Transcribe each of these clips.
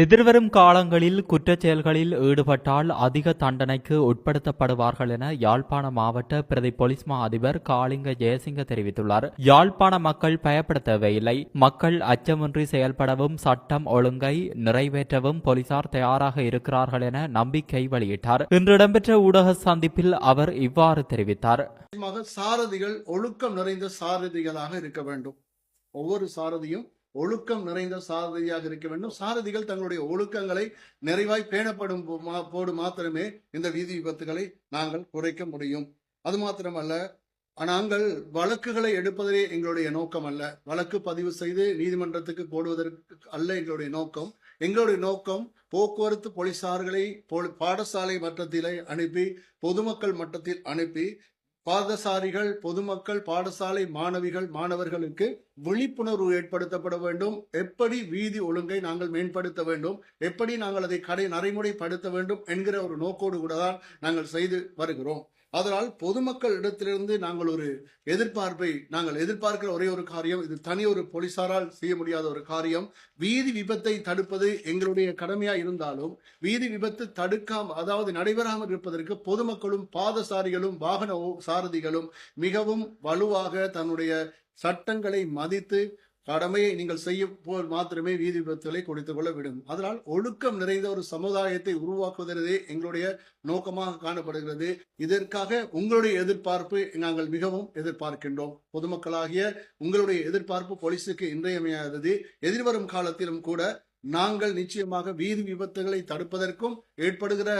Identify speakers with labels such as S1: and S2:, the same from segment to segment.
S1: எதிர்வரும் காலங்களில் குற்றச் செயல்களில் ஈடுபட்டால் அதிக தண்டனைக்கு உட்படுத்தப்படுவார்கள் என யாழ்ப்பாண மாவட்ட பிரதி போலீஸ் மா அதிபர் காளிங்க ஜெயசிங்க தெரிவித்துள்ளார். யாழ்ப்பாண மக்கள் பயப்பட தேவையில்லை மக்கள் அச்சமின்றி செயல்படவும் சட்டம் ஒழுங்கை நிறைவேற்றவும் போலீசார் தயாராக இருக்கிறார்கள் என நம்பிக்கை வெளியிட்டார். இன்று இடம்பெற்ற ஊடக சந்திப்பில் அவர் இவ்வாறு தெரிவித்தார்.
S2: சாரதிகள் ஒழுக்கம் நிறைந்த சாரதிகளாக இருக்க வேண்டும். ஒவ்வொரு சாரதியும் ஒழுக்கம் நிறைந்த சாரதியாக இருக்க வேண்டும். சாரதிகள் தங்களுடைய ஒழுக்கங்களை நிறைவாய் பேணப்படும் போ- மா- மாத்திரமே இந்த வீதி விபத்துகளை நாங்கள் குறைக்க முடியும். அது மாத்திரமல்ல நாங்கள் வழக்குகளை எடுப்பதே எங்களுடைய நோக்கம் அல்ல வழக்கு பதிவு செய்து நீதிமன்றத்துக்கு போடுவதற்கு அல்ல எங்களுடைய நோக்கம். எங்களுடைய நோக்கம் போக்குவரத்து போலீசார்களை பாடசாலை மட்டத்திலே அனுப்பி பொதுமக்கள் மட்டத்தில் அனுப்பி பாதசாரிகள் பொதுமக்கள் பாடசாலை மாணவிகள் மாணவர்களுக்கு விழிப்புணர்வு ஏற்படுத்தப்பட வேண்டும். எப்படி வீதி ஒழுங்கை நாங்கள் மேம்படுத்த வேண்டும்? எப்படி நாங்கள் அதை கடை நடைமுறைப்படுத்த வேண்டும்? என்கிற ஒரு நோக்கோடு கூட தான் நாங்கள் செய்து வருகிறோம். அதனால் பொதுமக்கள் இடத்திலிருந்து நாங்கள் ஒரு எதிர்பார்ப்பை நாங்கள் எதிர்பார்க்கிற ஒரே ஒரு காரியம் இது தனி ஒரு போலீசாரால் செய்ய முடியாத ஒரு காரியம். வீதி விபத்தை தடுப்பது எங்களுடைய கடமையா இருந்தாலும் வீதி விபத்து தடுக்காம அதாவது நடைபெறாமல் இருப்பதற்கு பொதுமக்களும் பாதசாரிகளும் வாகன சாரதிகளும் மிகவும் வலுவாக தன்னுடைய சட்டங்களை மதித்து கடமையை நீங்கள் செய்யும் போல் மாத்திரமே வீதி விபத்துகளை கொடுத்துக் கொள்ள விடும் அதனால் ஒழுக்கம் நிறைந்த ஒரு சமுதாயத்தை உருவாக்குவதே எங்களுடைய நோக்கமாக காணப்படுகிறது. இதற்காக உங்களுடைய எதிர்பார்ப்பு நாங்கள் மிகவும் எதிர்பார்க்கின்றோம். பொதுமக்களாகிய உங்களுடைய எதிர்பார்ப்பு போலீஸுக்கு இன்றியமையாதது. எதிர்வரும் காலத்திலும் கூட நாங்கள் நிச்சயமாக வீதி விபத்துகளை தடுப்பதற்கும் ஏற்படுகிற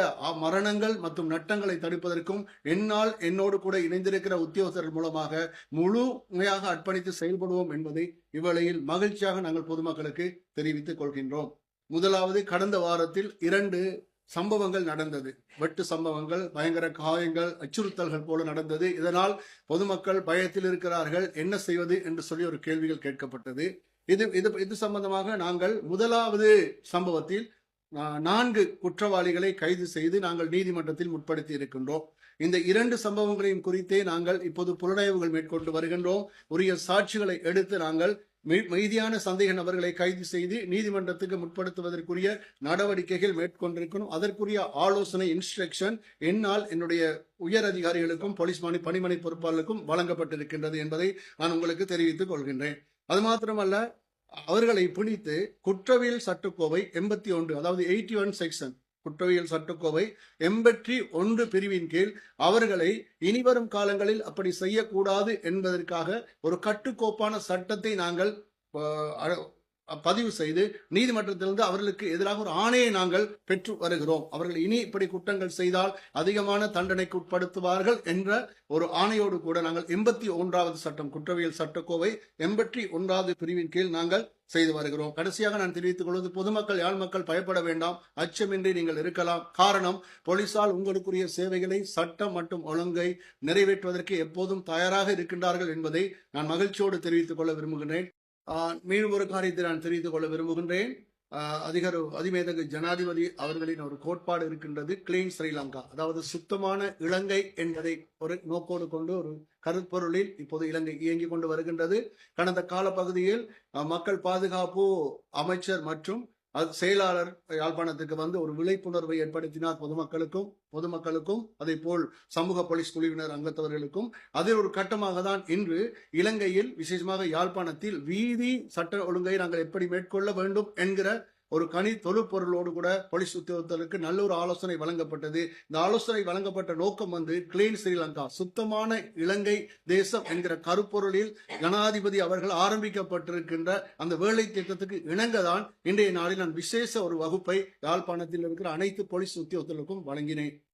S2: மரணங்கள் மற்றும் நட்டங்களை தடுப்பதற்கும் என்னால் என்னோடு கூட இணைந்திருக்கிற உத்தியோகத்தர்கள் மூலமாக முழுமையாக அர்ப்பணித்து செயல்படுவோம் என்பதை இவ்வளையில் மகிழ்ச்சியாக நாங்கள் பொதுமக்களுக்கு தெரிவித்துக் கொள்கின்றோம். முதலாவது கடந்த வாரத்தில் இரண்டு சம்பவங்கள் நடந்தது. வெட்டு சம்பவங்கள் பயங்கர காயங்கள் அச்சுறுத்தல்கள் போல நடந்தது. இதனால் பொதுமக்கள் பயத்தில் இருக்கிறார்கள் என்ன செய்வது என்று சொல்லி ஒரு கேள்விகள் கேட்கப்பட்டது. இது இது இது சம்பந்தமாக நாங்கள் முதலாவது சம்பவத்தில் நான்கு குற்றவாளிகளை கைது செய்து நாங்கள் நீதிமன்றத்தில் முற்படுத்தி இருக்கின்றோம். இந்த இரண்டு சம்பவங்களையும் குறித்தே நாங்கள் இப்போது புலனாய்வுகள் மேற்கொண்டு வருகின்றோம். உரிய சாட்சிகளை எடுத்து நாங்கள் மீதியான சந்தேக நபர்களை கைது செய்து நீதிமன்றத்துக்கு முற்படுத்துவதற்குரிய நடவடிக்கைகள் மேற்கொண்டிருக்கணும். அதற்குரிய ஆலோசனை இன்ஸ்ட்ரக்ஷன் என்னால் என்னுடைய உயர் அதிகாரிகளுக்கும் போலீஸ் பணிமனை பொறுப்பாளருக்கும் வழங்கப்பட்டிருக்கின்றது என்பதை நான் உங்களுக்கு தெரிவித்துக் கொள்கின்றேன். அது மாத்திரமல்ல அவர்களை பிடித்து குற்றவியல் சட்டக்கோவை எண்பத்தி ஒன்று அதாவது எயிட்டி ஒன் செக்ஷன் குற்றவியல் சட்டக்கோவை எண்பத்தி ஒன்று பிரிவின் கீழ் அவர்களை இனிவரும் காலங்களில் அப்படி செய்யக்கூடாது என்பதற்காக ஒரு கட்டுக்கோப்பான சட்டத்தை நாங்கள் பதிவு செய்து நீதிமன்றத்திலிருந்து அவர்களுக்கு எதிராக ஒரு ஆணையை நாங்கள் பெற்று வருகிறோம். அவர்கள் இனி இப்படி குற்றங்கள் செய்தால் அதிகமான தண்டனைக்கு உட்படுத்துவார்கள் என்ற ஒரு ஆணையோடு கூட நாங்கள் எண்பத்தி ஒன்றாவது சட்டம் குற்றவியல் சட்டக்கோவை எண்பத்தி ஒன்றாவது பிரிவின் கீழ் நாங்கள் செய்து வருகிறோம். கடைசியாக நான் தெரிவித்துக் கொள்வது பொதுமக்கள் யாழ் மக்கள் பயப்பட வேண்டாம். அச்சமின்றி நீங்கள் இருக்கலாம். காரணம் போலீசால் உங்களுக்குரிய சேவைகளை சட்டம் மற்றும் ஒழுங்கை நிறைவேற்றுவதற்கு எப்போதும் தயாராக இருக்கின்றார்கள் என்பதை நான் மகிழ்ச்சியோடு தெரிவித்துக் கொள்ள விரும்புகிறேன் மீண்டும் ஒரு காரியத்தை நான் தெரிவித்துக் கொள்ள விரும்புகின்றேன். ஆஹ் அதிமேதக அதிமேதகு ஜனாதிபதி அவர்களின் ஒரு கோட்பாடு இருக்கின்றது கிளீன் ஸ்ரீலங்கா. அதாவது சுத்தமான இலங்கை என்பதை ஒரு நோக்கோடு கொண்டு ஒரு கருப்பொருளில் இப்போது இலங்கை இயங்கிக் கொண்டு வருகின்றது. கடந்த காலப்பகுதியில் பகுதியில் மக்கள் பாதுகாப்பு அமைச்சர் மற்றும் அது செயலாளர் யாழ்ப்பாணத்துக்கு வந்து ஒரு விழிப்புணர்வை ஏற்படுத்தினார் பொதுமக்களுக்கும் பொதுமக்களுக்கும் அதே போல் சமூக போலீஸ் குழுவினர் அங்கத்தவர்களுக்கும். அதில் ஒரு கட்டமாக தான் இன்று இலங்கையில் விசேஷமாக யாழ்ப்பாணத்தில் வீதி சட்ட ஒழுங்கை நாங்கள் எப்படி மேற்கொள்ள வேண்டும் என்கிற ஒரு கனி தொழுப்பொருளோடு கூட போலீஸ் உத்தியோகத்தருக்கு நல்ல ஒரு ஆலோசனை வழங்கப்பட்டது. இந்த ஆலோசனை வழங்கப்பட்ட நோக்கம் வந்து கிளீன் ஸ்ரீலங்கா சுத்தமான இலங்கை தேசம் என்கிற கருப்பொருளில் ஜனாதிபதி அவர்கள் ஆரம்பிக்கப்பட்டிருக்கின்ற அந்த வேலை திட்டத்துக்கு இணங்கதான் இன்றைய நாளில் நான் விசேஷ ஒரு வகுப்பை யாழ்ப்பாணத்தில் இருக்கிற அனைத்து போலீஸ் உத்தியோகத்தர்களுக்கும் வழங்கினேன்.